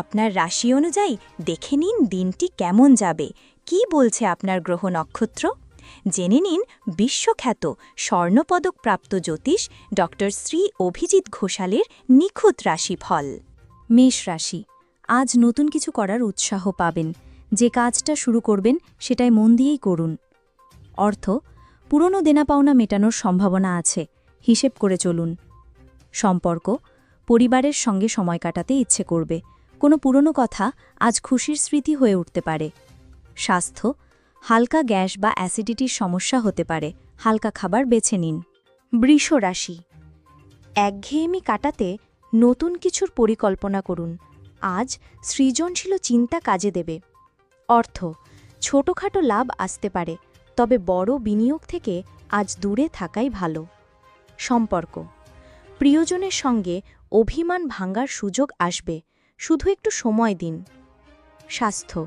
আপনার রাশি অনুযায়ী দেখে নিন দিনটি কেমন যাবে। কি বলছে আপনার গ্রহ নক্ষত্র? জেনে নিন বিশ্বখ্যাত স্বর্ণপদকপ্রাপ্ত জ্যোতিষ ডক্টর শ্রী অভিজিৎ ঘোষালের নিখুঁত রাশিফল। মেষ রাশি, আজ নতুন কিছু করার উৎসাহ পাবেন। যে কাজটা শুরু করবেন সেটাই মন দিয়েই করুন। অর্থ, পুরনো দেনা পাওনা মেটানোর সম্ভাবনা আছে, হিসেব করে চলুন। সম্পর্ক, পরিবারের সঙ্গে সময় কাটাতে ইচ্ছে করবে। কোনো পুরনো কথা আজ খুশির স্মৃতি হয়ে উঠতে পারে। স্বাস্থ্য, হালকা গ্যাস বা অ্যাসিডিটির সমস্যা হতে পারে। হালকা খাবার বেছে নিন। বৃষ রাশি। একঘেয়েমি কাটাতে নতুন কিছুর পরিকল্পনা করুন। আজ সৃজনশীল চিন্তা কাজে দেবে। অর্থ, ছোটখাটো লাভ আসতে পারে, তবে বড় বিনিয়োগ থেকে আজ দূরে থাকাই ভালো। সম্পর্ক, প্রিয়জনের সঙ্গে অভিমান ভাঙ্গার সুযোগ আসবে। শুধু একটু সময় দিন। স্বাস্থ্য।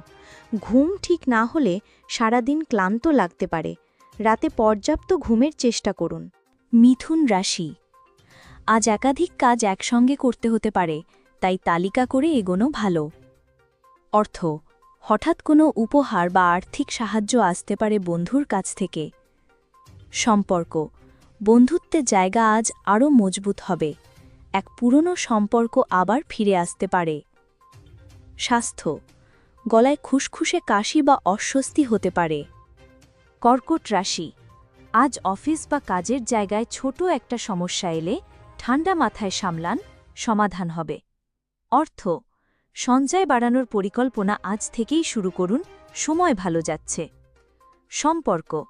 ঘুম ঠিক না হলে সারাদিন ক্লান্ত লাগতে পারে। রাতে পর্যাপ্ত ঘুমের চেষ্টা করুন। মিথুন রাশি। আজ একাধিক কাজ একসঙ্গে করতে হতে পারে, তাই তালিকা করে এগোনো ভালো। অর্থ। হঠাৎ কোনো উপহার বা আর্থিক সাহায্য আসতে পারে বন্ধুর কাছ থেকে। সম্পর্ক। বন্ধুত্বের জায়গা আজ আরও মজবুত হবে। এক পুরনো সম্পর্ক আবার ফিরে আসতে পারে। স্বাস্থ্য। গলায় খুসখুসে কাশি বা অস্বস্তি হতে পারে। কর্কট রাশি। আজ অফিস বা কাজের জায়গায় ছোট একটা সমস্যা এলে ঠান্ডা মাথায় সামলান, সমাধান হবে। অর্থ। সঞ্চয় বাড়ানোর পরিকল্পনা আজ থেকেই শুরু করুন, সময় ভালো যাচ্ছে। সম্পর্ক।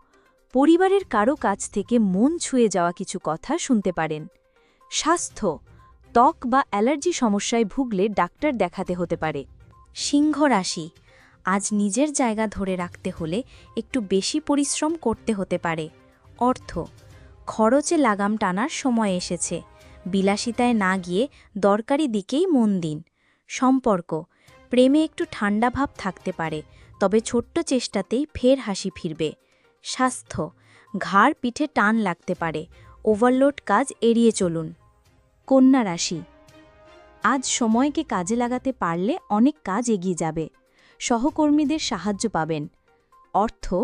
পরিবারের কারও কাছ থেকে মন ছুঁয়ে যাওয়া কিছু কথা শুনতে পারেন। স্বাস্থ্য, ত্বক বা অ্যালার্জি সমস্যায় ভুগলে ডাক্তার দেখাতে হতে পারে। সিংহ রাশি, আজ নিজের জায়গা ধরে রাখতে হলে একটু বেশি পরিশ্রম করতে হতে পারে। অর্থ, খরচে লাগাম টানার সময় এসেছে। বিলাসিতায় না গিয়ে দরকারি দিকেই মন দিন। সম্পর্ক, প্রেমে একটু ঠান্ডা ভাব থাকতে পারে, তবে ছোট্ট চেষ্টাতেই ফের হাসি ফিরবে। স্বাস্থ্য, ঘাড় পিঠে টান লাগতে পারে ওভারলোড কাজ এড়িয়ে চলুন। কন্যা রাশি, আজ সময়কে কাজে লাগাতে পারলে অনেক কাজ এগিয়ে যাবে। সহকর্মীদের সাহায্য পাবেন। অর্থ,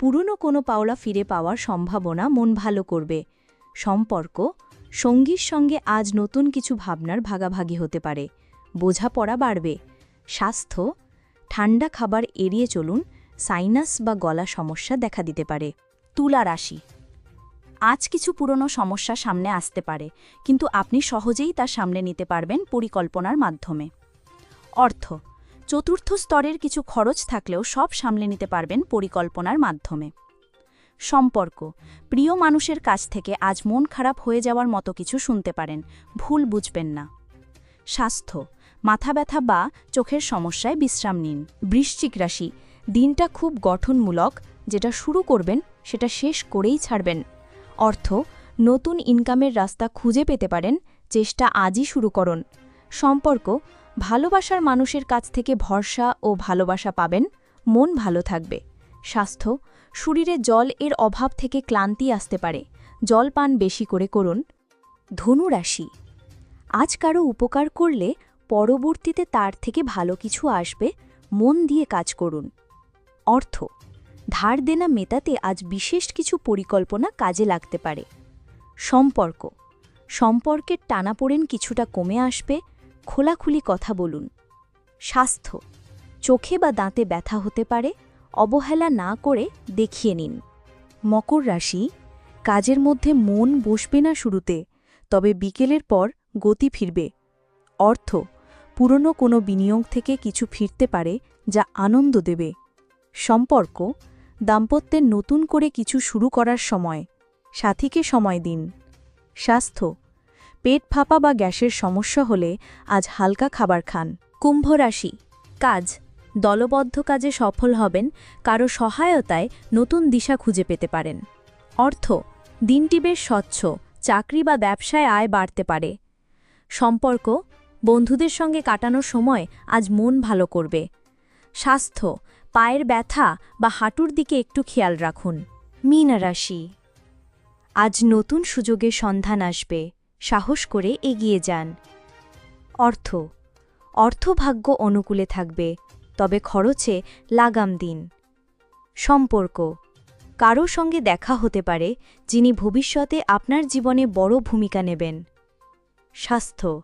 পুরনো কোনো পাওলা ফিরে পাওয়ার সম্ভাবনা মন ভালো করবে। সম্পর্ক, সঙ্গীর সঙ্গে আজ নতুন কিছু ভাবনার ভাগাভাগি হতে পারে। বোঝাপড়া বাড়বে। স্বাস্থ্য, ঠান্ডা খাবার এড়িয়ে চলুন। সাইনাস বা গলা সমস্যা দেখা দিতে পারে। তুলা রাশি আজ কিছু পুরনো সমস্যা সামনে আসতে পারে, কিন্তু আপনি সহজেই তা সামনে নিতে পারবেন পরিকল্পনার মাধ্যমে। অর্থ, চতুর্থ স্তরের কিছু খরচ থাকলেও সব সামলে নিতে পারবেন পরিকল্পনার মাধ্যমে। সম্পর্ক, প্রিয় মানুষের কাছ থেকে আজ মন খারাপ হয়ে যাওয়ার মতো কিছু শুনতে পারেন, ভুল বুঝবেন না। স্বাস্থ্য, মাথা ব্যথা বা চোখের সমস্যায় বিশ্রাম নিন। বৃশ্চিক রাশি, দিনটা খুব গঠনমূলক, যেটা শুরু করবেন, সেটা শেষ করেই ছাড়বেন। অর্থ, নতুন ইনকামের রাস্তা খুঁজে পেতে পারেন, চেষ্টা আজই শুরু করুন। সম্পর্ক, ভালোবাসার মানুষের কাছ থেকে ভরসা ও ভালোবাসা পাবেন, মন ভালো থাকবে। স্বাস্থ্য, শরীরে জল এর অভাব থেকে ক্লান্তি আসতে পারে, জল পান বেশি করে করুন। ধনু রাশি আজ কারও উপকার করলে পরবর্তীতে তার থেকে ভালো কিছু আসবে, মন দিয়ে কাজ করুন। অর্থ ধার দেনা মেটাতে আজ বিশেষ কিছু পরিকল্পনা কাজে লাগতে পারে। সম্পর্ক। সম্পর্কের টানাপোড়েন কিছুটা কমে আসবে, খোলাখুলি কথা বলুন। স্বাস্থ্য। চোখে বা দাঁতে ব্যথা হতে পারে, অবহেলা না করে দেখিয়ে নিন। মকর রাশি। কাজের মধ্যে মন বসবে না শুরুতে, তবে বিকেলের পর গতি ফিরবে। অর্থ। পুরনো কোনো বিনিয়োগ থেকে কিছু ফিরতে পারে, যা আনন্দ দেবে। সম্পর্ক। দাম্পত্যের নতুন করে কিছু শুরু করার সময়, সাথীকে সময় দিন। স্বাস্থ্য, পেট ফাঁপা বা গ্যাসের সমস্যা হলে আজ হালকা খাবার খান। কুম্ভ রাশি, কাজ, দলবদ্ধ কাজে সফল হবেন, কারও সহায়তায় নতুন দিশা খুঁজে পেতে পারেন। অর্থ, দিনটি বেশ স্বচ্ছ, চাকরি বা ব্যবসায় আয় বাড়তে পারে। সম্পর্ক, বন্ধুদের সঙ্গে কাটানোর সময় আজ মন ভালো করবে। স্বাস্থ্য পায়ের ব্যথা বা হাঁটুর দিকে একটু খেয়াল রাখুন। মীন রাশি। আজ নতুন সুযোগের সন্ধান আসবে। সাহস করে এগিয়ে যান। অর্থ। অর্থভাগ্য অনুকূলে থাকবে, তবে খরচে লাগাম দিন। সম্পর্ক। কারও সঙ্গে দেখা হতে পারে, যিনি ভবিষ্যতে আপনার জীবনে বড় ভূমিকা নেবেন। স্বাস্থ্য।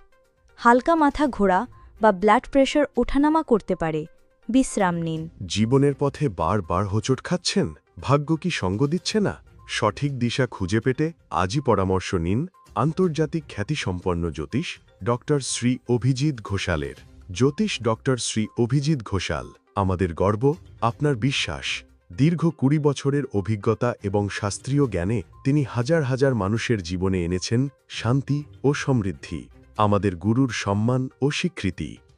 হালকা মাথা ঘোরা বা ব্লাড প্রেশার ওঠানামা করতে পারে বিশ্রাম নিন। জীবনের পথে বারবার হোঁচট খাচ্ছেন? ভাগ্য কি সঙ্গ দিচ্ছে না? সঠিক দিশা খুঁজে পেতে আজই পরামর্শ নিন আন্তর্জাতিক খ্যাতিসম্পন্ন জ্যোতিষ ডক্টর শ্রী অভিজিৎ ঘোষালের। জ্যোতিষ ডক্টর শ্রী অভিজিৎ ঘোষাল, আমাদের গর্ব, আপনার বিশ্বাস। দীর্ঘ কুড়ি বছরের অভিজ্ঞতা এবং শাস্ত্রীয় জ্ঞানে তিনি হাজার হাজার মানুষের জীবনে এনেছেন শান্তি ও সমৃদ্ধি। আমাদের গুরুর সম্মান ও স্বীকৃতি।